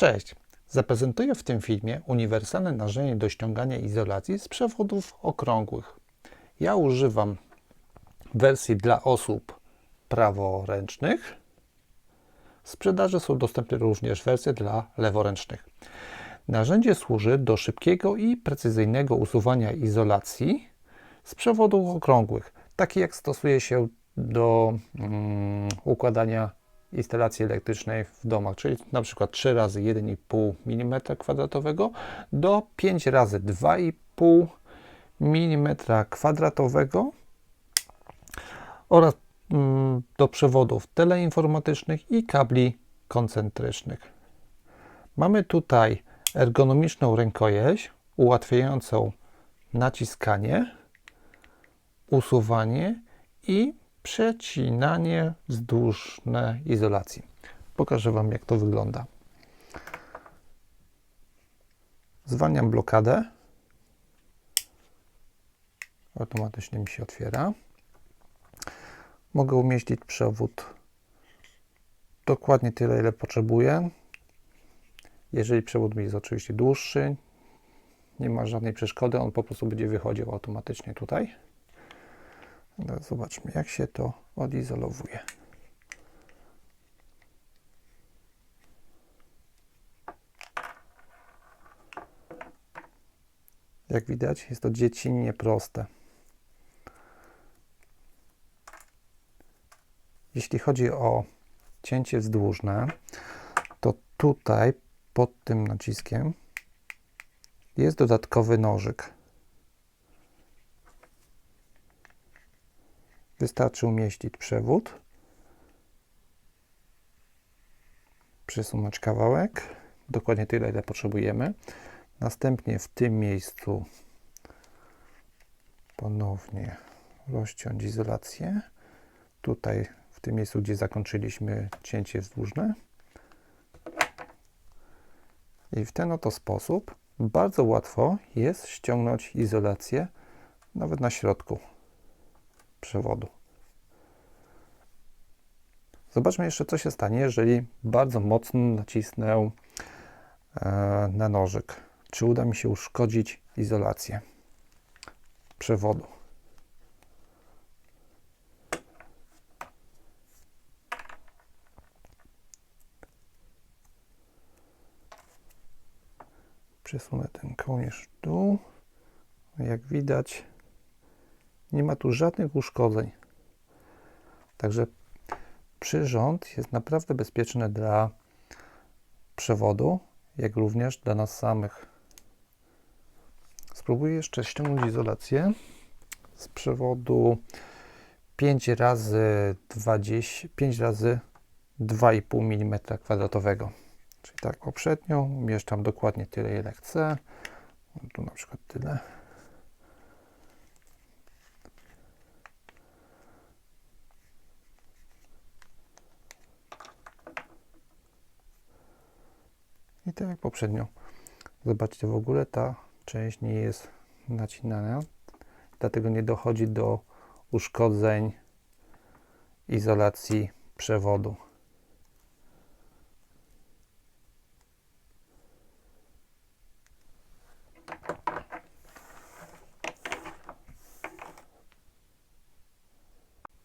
Cześć! Zaprezentuję w tym filmie uniwersalne narzędzie do ściągania izolacji z przewodów okrągłych. Ja używam wersji dla osób praworęcznych. W sprzedaży są dostępne również wersje dla leworęcznych. Narzędzie służy do szybkiego i precyzyjnego usuwania izolacji z przewodów okrągłych, takie jak stosuje się do mm, układania instalacji elektrycznej w domach, czyli na przykład 3 razy 1,5 mm kwadratowego do 5 razy 2,5 mm kwadratowego oraz mm, do przewodów teleinformatycznych i kabli koncentrycznych. Mamy tutaj ergonomiczną rękojeść ułatwiającą naciskanie, usuwanie i przecinanie wzdłużne izolacji. Pokażę Wam, jak to wygląda. Zwalniam blokadę. Automatycznie mi się otwiera. Mogę umieścić przewód dokładnie tyle, ile potrzebuję. Jeżeli przewód jest oczywiście dłuższy, nie ma żadnej przeszkody, on po prostu będzie wychodził automatycznie tutaj. Teraz zobaczmy, jak się to odizolowuje. Jak widać, jest to dziecinnie proste. Jeśli chodzi o cięcie wzdłużne, to tutaj pod tym naciskiem jest dodatkowy nożyk. Wystarczy umieścić przewód, przesunąć kawałek, dokładnie tyle, ile potrzebujemy. Następnie w tym miejscu ponownie rozciąć izolację. Tutaj, w tym miejscu, gdzie zakończyliśmy cięcie wzdłużne. I w ten oto sposób bardzo łatwo jest ściągnąć izolację nawet na środku przewodu. Zobaczmy jeszcze, co się stanie, jeżeli bardzo mocno nacisnę e, na nożyk. Czy uda mi się uszkodzić izolację przewodu. Przesunę ten kołnierz dół. Jak widać, nie ma tu żadnych uszkodzeń. Także przyrząd jest naprawdę bezpieczny dla przewodu, jak również dla nas samych. Spróbuję jeszcze ściągnąć izolację z przewodu 5 razy 20, 5 razy 2,5 mm kwadratowego. Czyli tak poprzednio umieszczam dokładnie tyle, ile chcę. Tu na przykład tyle. I tak jak poprzednio. Zobaczcie, w ogóle ta część nie jest nacinana, dlatego nie dochodzi do uszkodzeń izolacji przewodu.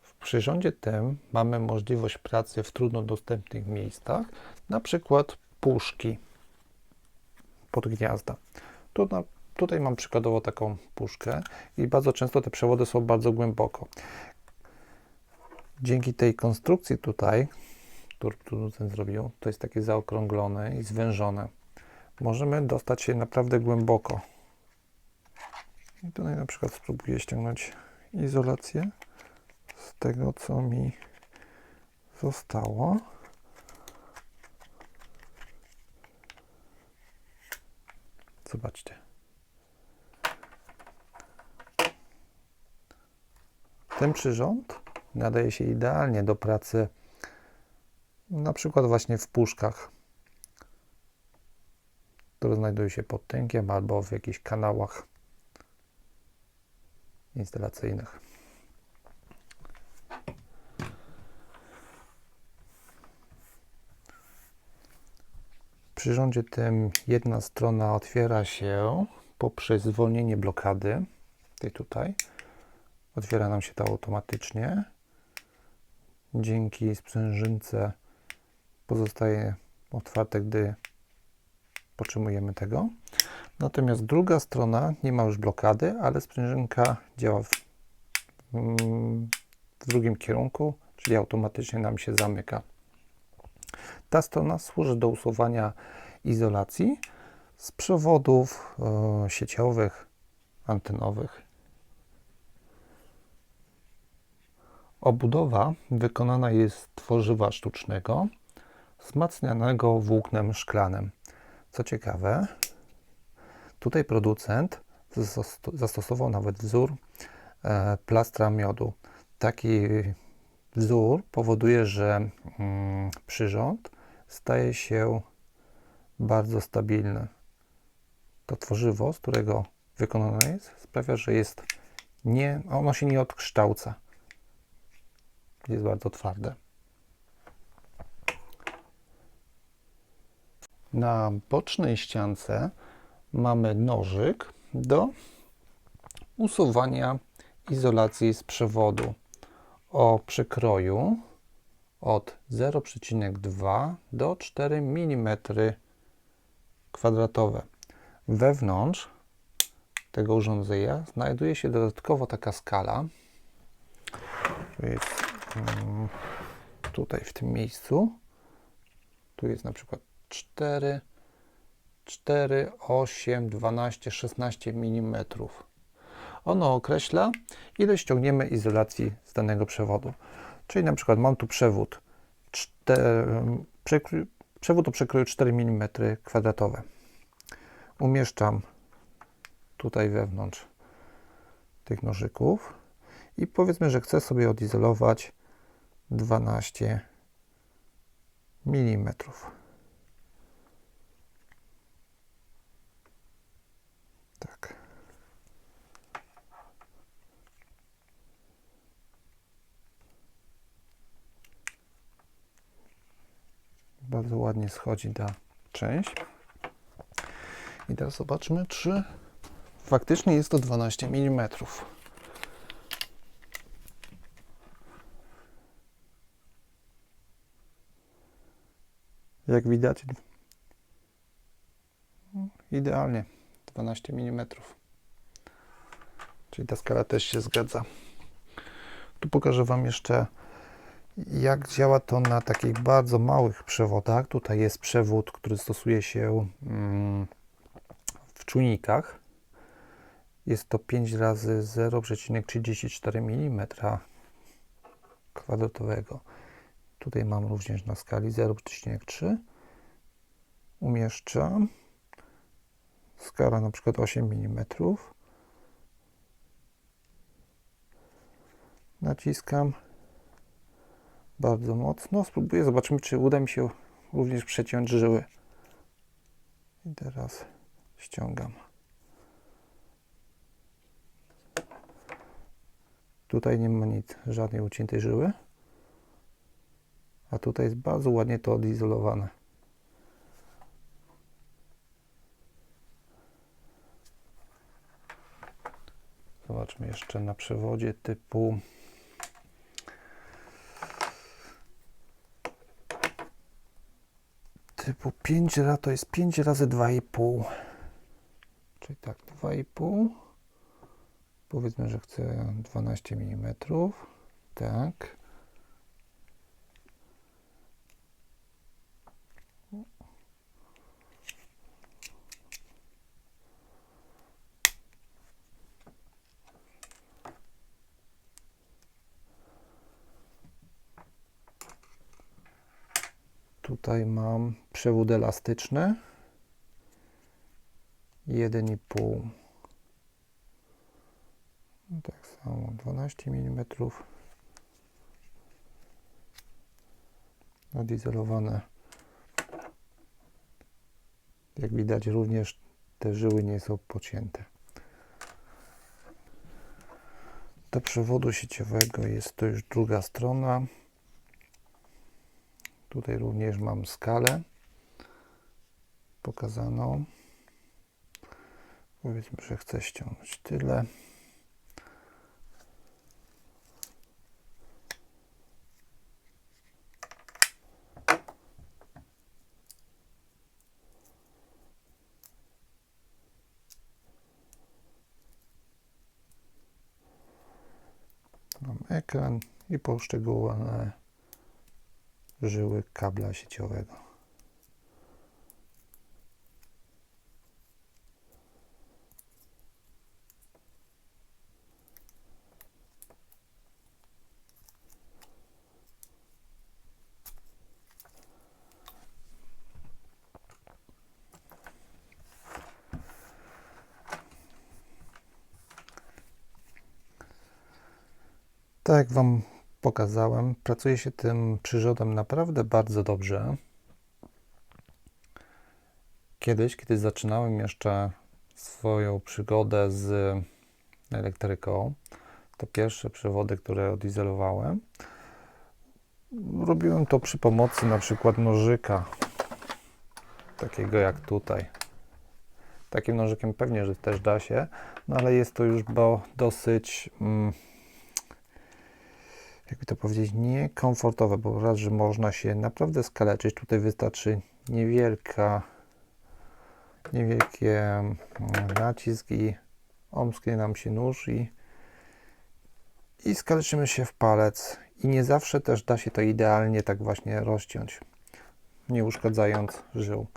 W przyrządzie tym mamy możliwość pracy w trudno dostępnych miejscach, na przykład puszki pod gniazda. Tu tutaj mam przykładowo taką puszkę i bardzo często te przewody są bardzo głęboko. Dzięki tej konstrukcji tutaj, którą producent zrobił, to jest takie zaokrąglone i zwężone. Możemy dostać się naprawdę głęboko. I tutaj na przykład spróbuję ściągnąć izolację z tego, co mi zostało. Zobaczcie. Ten przyrząd nadaje się idealnie do pracy na przykład właśnie w puszkach, które znajdują się pod tynkiem albo w jakichś kanałach instalacyjnych. Przyrządzie tym jedna strona otwiera się poprzez zwolnienie blokady, tej tutaj. Otwiera nam się to automatycznie. Dzięki sprężynce pozostaje otwarte, gdy potrzebujemy tego. Natomiast druga strona nie ma już blokady, ale sprężynka działa w, mm, w drugim kierunku, czyli automatycznie nam się zamyka. Ta strona służy do usuwania izolacji z przewodów e, sieciowych, antenowych. Obudowa wykonana jest z tworzywa sztucznego, wzmacnianego włóknem szklanym. Co ciekawe, tutaj producent zasto- zastosował nawet wzór e, plastra miodu. Taki wzór powoduje, że mm, przyrząd staje się bardzo stabilny. To tworzywo, z którego wykonane jest, sprawia, że jest nie, ono się nie odkształca. Jest bardzo twarde. Na bocznej ściance mamy nożyk do usuwania izolacji z przewodu o przekroju od 0,2 do 4 mm kwadratowe. Wewnątrz tego urządzenia znajduje się dodatkowo taka skala. Jest mm, tutaj w tym miejscu. Tu jest na przykład 4, 4, 8, 12, 16 mm. Ono określa, ile ściągniemy izolacji z danego przewodu. Czyli na przykład mam tu przewód, 4, przekrój, przewód o przekroju 4 mm kwadratowe. Umieszczam tutaj wewnątrz tych nożyków i powiedzmy, że chcę sobie odizolować 12 mm. Bardzo ładnie schodzi ta część. I teraz zobaczmy, czy faktycznie jest to 12 mm. Jak widać, idealnie 12 mm. Czyli ta skala też się zgadza. Tu pokażę Wam jeszcze, jak działa to na takich bardzo małych przewodach. Tutaj jest przewód, który stosuje się mm, w czujnikach. Jest to 5 razy 0,34 mm kwadratowego. Tutaj mam również na skali 0,3. Umieszczam. Skala na przykład 8 mm. Naciskam bardzo mocno. Spróbuję, zobaczymy, czy uda mi się również przeciąć żyły. I teraz ściągam. Tutaj nie ma nic, żadnej uciętej żyły. A tutaj jest bardzo ładnie to odizolowane. Zobaczmy jeszcze na przewodzie typu typu 5 razy to jest 5 razy 2,5 czyli tak 2,5 powiedzmy, że chcę 12 mm tak Tutaj mam przewód elastyczny. 1,5 tak samo 12 mm odizolowane jak widać również te żyły nie są pocięte. Do przewodu sieciowego jest to już druga strona Tutaj również mam skalę. pokazano. Powiedzmy, że chcę ściągnąć tyle. Mam ekran i poszczególne żyły kabla sieciowego. Tak Wam pokazałem, pracuje się tym przyrządem naprawdę bardzo dobrze. Kiedyś, kiedy zaczynałem jeszcze swoją przygodę z elektryką, to pierwsze przewody, które odizolowałem, robiłem to przy pomocy na przykład nożyka, takiego jak tutaj. Takim nożykiem pewnie, że też da się, no ale jest to już bo dosyć... Mm, jakby to powiedzieć, niekomfortowe, bo raz, że można się naprawdę skaleczyć. Tutaj wystarczy niewielka, niewielkie mm, nacisk i omsknie nam się nóż i, i skaleczymy się w palec. I nie zawsze też da się to idealnie tak właśnie rozciąć, nie uszkadzając żył.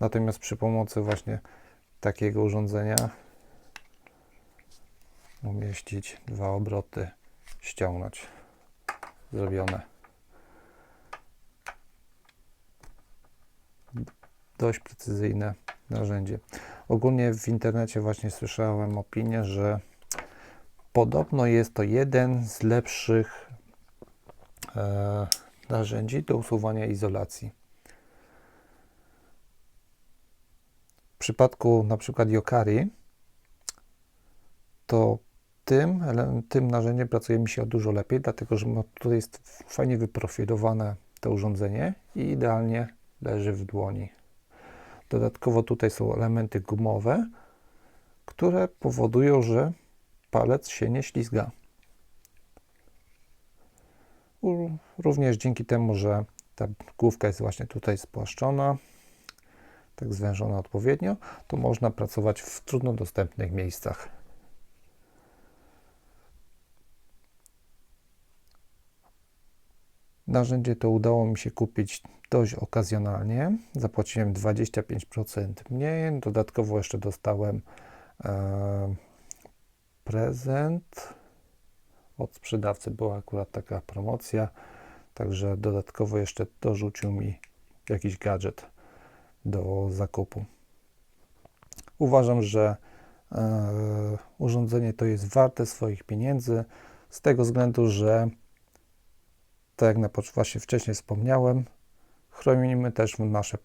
Natomiast przy pomocy właśnie takiego urządzenia umieścić dwa obroty, ściągnąć zrobione. Dość precyzyjne narzędzie. Ogólnie w internecie właśnie słyszałem opinię, że podobno jest to jeden z lepszych e, narzędzi do usuwania izolacji. W przypadku na przykład to tym, tym narzędziem pracuje mi się dużo lepiej, dlatego że tutaj jest fajnie wyprofilowane to urządzenie i idealnie leży w dłoni. Dodatkowo tutaj są elementy gumowe, które powodują, że palec się nie ślizga. Również dzięki temu, że ta główka jest właśnie tutaj spłaszczona, tak zwężona odpowiednio, to można pracować w trudno dostępnych miejscach. Narzędzie to udało mi się kupić dość okazjonalnie. Zapłaciłem 25% mniej. Dodatkowo jeszcze dostałem e, prezent od sprzedawcy. Była akurat taka promocja, także dodatkowo jeszcze dorzucił mi jakiś gadżet do zakupu. Uważam, że e, urządzenie to jest warte swoich pieniędzy z tego względu, że tak jak na właśnie wcześniej wspomniałem, chronimy też nasze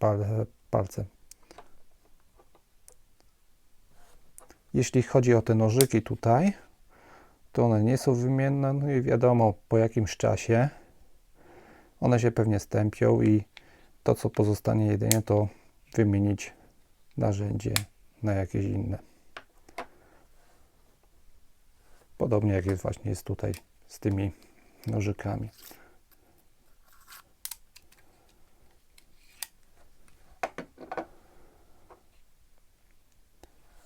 palce. Jeśli chodzi o te nożyki tutaj, to one nie są wymienne, no i wiadomo po jakimś czasie one się pewnie stępią i to co pozostanie jedynie to wymienić narzędzie na jakieś inne. Podobnie jak jest właśnie jest tutaj z tymi nożykami.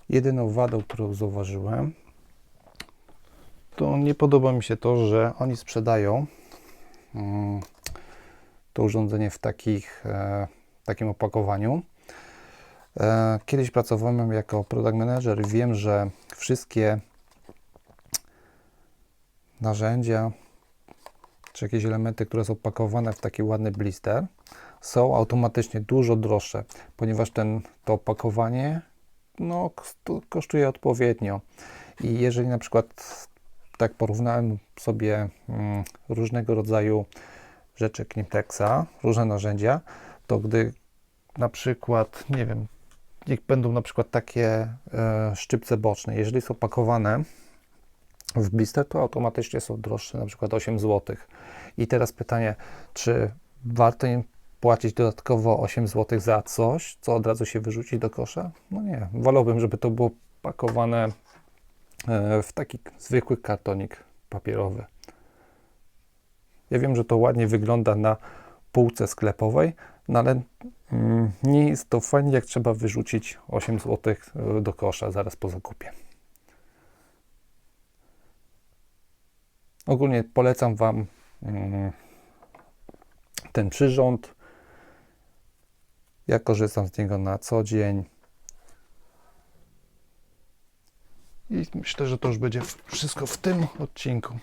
Jedyną wadą, którą zauważyłem, to nie podoba mi się to, że oni sprzedają mm, to urządzenie w takich, e, takim opakowaniu. E, kiedyś pracowałem jako product manager wiem, że wszystkie narzędzia czy jakieś elementy, które są pakowane w taki ładny blister, są automatycznie dużo droższe, ponieważ ten, to opakowanie no, kosztuje odpowiednio. I jeżeli na przykład tak porównałem sobie mm, różnego rodzaju rzeczy Kniptexa, różne narzędzia, to gdy na przykład, nie wiem, niech będą na przykład takie e, szczypce boczne, jeżeli są pakowane w blister, to automatycznie są droższe, na przykład 8 zł. I teraz pytanie, czy warto im płacić dodatkowo 8 zł za coś, co od razu się wyrzuci do kosza? No nie. Wolałbym, żeby to było pakowane e, w taki zwykły kartonik papierowy. Ja wiem, że to ładnie wygląda na półce sklepowej, no ale mm, nie jest to fajnie, jak trzeba wyrzucić 8 zł do kosza zaraz po zakupie. Ogólnie polecam Wam mm, ten przyrząd. Ja korzystam z niego na co dzień. I myślę, że to już będzie wszystko w tym odcinku.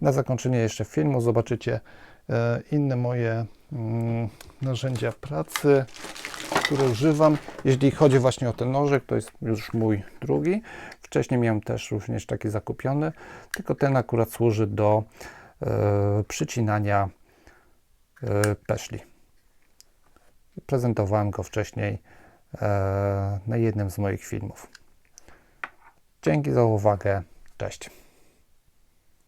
Na zakończenie jeszcze filmu zobaczycie e, inne moje mm, narzędzia pracy, które używam. Jeśli chodzi właśnie o ten nożyk, to jest już mój drugi. Wcześniej miałem też również taki zakupiony, tylko ten akurat służy do e, przycinania peszli. Prezentowałem go wcześniej e, na jednym z moich filmów. Dzięki za uwagę. Cześć.